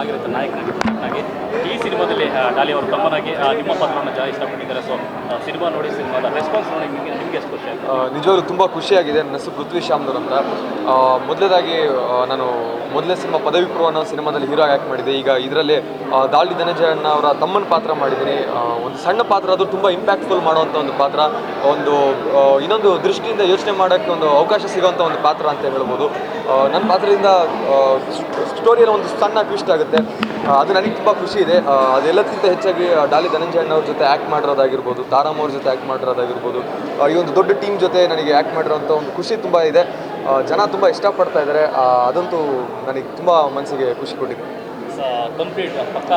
ಆಗಿರುತ್ತೆ ನಾಯಕನಾಗಿ ಪ್ರಮುಖನಾಗಿ ಈ ಸಿನಿಮಾದಲ್ಲಿ ಡಾಲಿ ಅವರು ತಮ್ಮನಾಗಿ ನಿಮ್ಮ ಪಾತ್ರವನ್ನು ಜಾ ಇಷ್ಟಪಟ್ಟಿದ್ದಾರೆ. ಸೊ ಸಿನಿಮಾ ನೋಡಿ, ಸಿನಿಮಾದ ರೆಸ್ಪಾನ್ಸ್ ನೋಡಿ, ನಿಮಗೆ ಎಷ್ಟು ಖುಷಿ ನಿಜವಾಗ್ಲೂ ತುಂಬ ಖುಷಿಯಾಗಿದೆ. ನನ್ನ ಹೆಸರು ಪೃಥ್ವಿ ಶ್ಯಾಮ್ನೂರ್ ಅಂತ. ಮೊದಲೇದಾಗಿ ನಾನು ಮೊದಲನೇ ಸಿನಿಮಾ ಪದವಿ ಪೂರ್ವ ಅನ್ನೋ ಸಿನಿಮಾದಲ್ಲಿ ಹೀರೋ ಆ್ಯಕ್ಟ್ ಮಾಡಿದೆ ಈಗ ಇದರಲ್ಲಿ ದಾಳಿ ಧನಂಜಯಣ್ಣ ಅವರ ತಮ್ಮನ ಪಾತ್ರ ಮಾಡಿದ್ದೀನಿ. ಒಂದು ಸಣ್ಣ ಪಾತ್ರ ಅದು ತುಂಬ ಇಂಪ್ಯಾಕ್ಟ್ಫುಲ್ ಮಾಡುವಂಥ ಒಂದು ಪಾತ್ರ. ಒಂದು ಇನ್ನೊಂದು ದೃಷ್ಟಿಯಿಂದ ಯೋಚನೆ ಮಾಡೋಕ್ಕೆ ಒಂದು ಅವಕಾಶ ಸಿಗೋವಂಥ ಒಂದು ಪಾತ್ರ ಅಂತ ಹೇಳ್ಬೋದು. ನನ್ನ ಪಾತ್ರದಿಂದ ಸ್ಟೋರಿಯಲ್ಲಿ ಒಂದು ಸಣ್ಣ ಟ್ವಿಸ್ಟ್ ಆಗುತ್ತೆ. ಅದು ನನಗೆ ತುಂಬ ಖುಷಿ ಇದೆ. ಅದೆಲ್ಲಕ್ಕಿಂತ ಹೆಚ್ಚಾಗಿ ಡಾಲಿ ಧನಂಜಯಣ್ಣ ಅವ್ರ ಜೊತೆ ಆ್ಯಕ್ಟ್ ಮಾಡಿರೋದಾಗಿರ್ಬೋದು ತಾರಾಮ್ ಅವ್ರ ಜೊತೆ ಆ್ಯಕ್ಟ್ ಮಾಡಿರೋದಾಗಿರ್ಬೋದು ಈ ಒಂದು ದೊಡ್ಡ ಟೀಮ್ ಜೊತೆ ನನಗೆ ಆ್ಯಕ್ಟ್ ಮಾಡಿರೋಂಥ ಒಂದು ಖುಷಿ ತುಂಬ ಇದೆ. ಜನ ತುಂಬ ಇಷ್ಟಪಡ್ತಾ ಇದ್ದಾರೆ. ಅದಂತೂ ನನಗೆ ತುಂಬ ಮನಸ್ಸಿಗೆ ಖುಷಿ ಕೊಟ್ಟಿದೆ. ಕಂಪ್ಲೀಟ್ ಪಕ್ಕ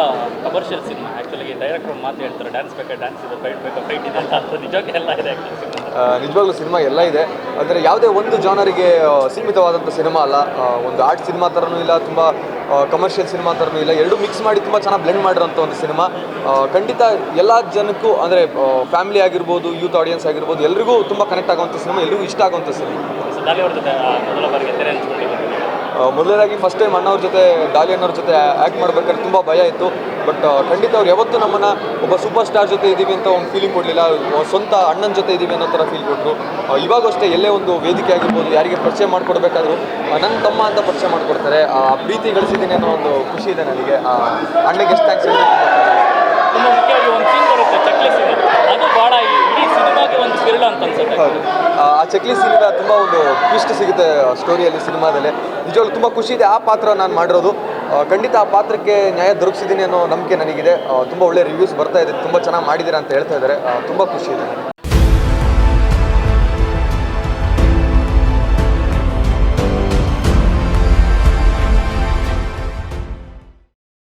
ಕಮರ್ಷಿಯಲ್ ಸಿನಿಮಾ ಆ್ಯಕ್ಚುಲಿ ಡೈರೆಕ್ಟರ್ ಮಾತು ಹೇಳ್ತಾರೆ ಡ್ಯಾನ್ಸ್ ಬೇಕಾ ಡ್ಯಾನ್ಸ್ ಇದೆ ಫೈಟ್ ಬೇಕಾ ಫೈಟ್ ಇದೆ ಅಂತ. ನಿಜವಾಗಿ ಎಲ್ಲ ಇದೆ ನಿಜವಾಗ್ಲೂ ಸಿನಿಮಾ ಎಲ್ಲ ಇದೆ. ಅಂದರೆ ಯಾವುದೇ ಒಂದು ಜಾನರಿಗೆ ಸೀಮಿತವಾದಂಥ ಸಿನಿಮಾ ಅಲ್ಲ. ಒಂದು ಆರ್ಟ್ ಸಿನಿಮಾ ಥರನೂ ಇಲ್ಲ ತುಂಬ ಕಮರ್ಷಿಯಲ್ ಸಿನಿಮಾ ಥರನೂ ಇಲ್ಲ. ಎರಡು ಮಿಕ್ಸ್ ಮಾಡಿ ತುಂಬ ಚೆನ್ನಾಗಿ ಬ್ಲೆಂಡ್ ಮಾಡಿರೋಂಥ ಒಂದು ಸಿನಿಮಾ ಖಂಡಿತ ಎಲ್ಲ ಜನಕ್ಕೂ ಅಂದರೆ ಫ್ಯಾಮಿಲಿ ಆಗಿರ್ಬೋದು ಯೂತ್ ಆಡಿಯನ್ಸ್ ಆಗಿರ್ಬೋದು ಎಲ್ರಿಗೂ ತುಂಬ ಕನೆಕ್ಟ್ ಆಗುವಂಥ ಸಿನಿಮಾ ಎಲ್ರಿಗೂ ಇಷ್ಟ ಆಗುವಂಥ ಸಿನಿಮಾ ಮೊದಲನೇದಾಗಿ ಫಸ್ಟ್ ಟೈಮ್ ಅಣ್ಣವ್ರ ಜೊತೆ ಡಾಲಿ ಜೊತೆ ಆ್ಯಕ್ಟ್ ಮಾಡ್ಬೇಕಾದ್ರೆ ತುಂಬ ಭಯ ಇತ್ತು. ಬಟ್ ಖಂಡಿತ ಅವ್ರು ಯಾವತ್ತೂ ನಮ್ಮನ್ನು ಒಬ್ಬ ಸೂಪರ್ ಸ್ಟಾರ್ ಜೊತೆ ಇದ್ದೀವಿ ಅಂತ ಒಂದು ಫೀಲಿಂಗ್ ಕೊಡಲಿಲ್ಲ. ಸ್ವಂತ ಅಣ್ಣನ ಜೊತೆ ಇದ್ದೀವಿ ಅನ್ನೋ ಥರ ಫೀಲ್ ಕೊಟ್ಟರು ಇವಾಗಷ್ಟೇ ಎಲ್ಲೇ ಒಂದು ವೇದಿಕೆ ಆಗಿರ್ಬೋದು ಯಾರಿಗೆ ಪರಿಚಯ ಮಾಡಿಕೊಡ್ಬೇಕಾದ್ರು ನನ್ನ ತಮ್ಮ ಅಂತ ಪರಿಚಯ ಮಾಡಿಕೊಡ್ತಾರೆ. ಆ ಪ್ರೀತಿ ಗಳಿಸಿದ್ದೀನಿ ಅನ್ನೋ ಒಂದು ಖುಷಿ ಇದೆ ನನಗೆ. ಆ, ಅಣ್ಣಗೆ ಎಷ್ಟು ಥ್ಯಾಂಕ್ಸ್ ತುಂಬ ಮುಖ್ಯವಾಗಿ ಒಂದು ಸೀನ್ ಬರುತ್ತೆ ಚಕ್ಲಿ ಸೀನ್ ಅದು ಭಾಳ ಈ ಇಡೀ ಸಿನಿಮಾಗೆ ಒಂದು ತಿರುಳು ಅಂತ ಅನ್ಸುತ್ತೆ ಹೌದು ಆ ಚಕ್ಲಿ ಸೀನಿಂದ ತುಂಬ ಒಂದು ಟ್ವಿಸ್ಟ್ ಸಿಗುತ್ತೆ ಸ್ಟೋರಿಯಲ್ಲಿ ಸಿನಿಮಾದಲ್ಲಿ. ನಿಜವಾಗ್ಲೂ ತುಂಬ ಖುಷಿ ಇದೆ ಆ ಪಾತ್ರ ನಾನು ಮಾಡಿರೋದು. ಖಂಡಿತ ಆ ಪಾತ್ರಕ್ಕೆ ನ್ಯಾಯ ದೊರಕಿಸಿದ್ದೀನಿ ಅನ್ನೋ ನಂಬಿಕೆ ನನಗಿದೆ. ತುಂಬ ಒಳ್ಳೆ ರಿವ್ಯೂಸ್ ಬರ್ತಾ ಇದೆ, ತುಂಬ ಚೆನ್ನಾಗಿ ಮಾಡಿದ್ದೀರಾ ಅಂತ ಹೇಳ್ತಾ ಇದ್ದಾರೆ. ತುಂಬ ಖುಷಿ ಇದೆ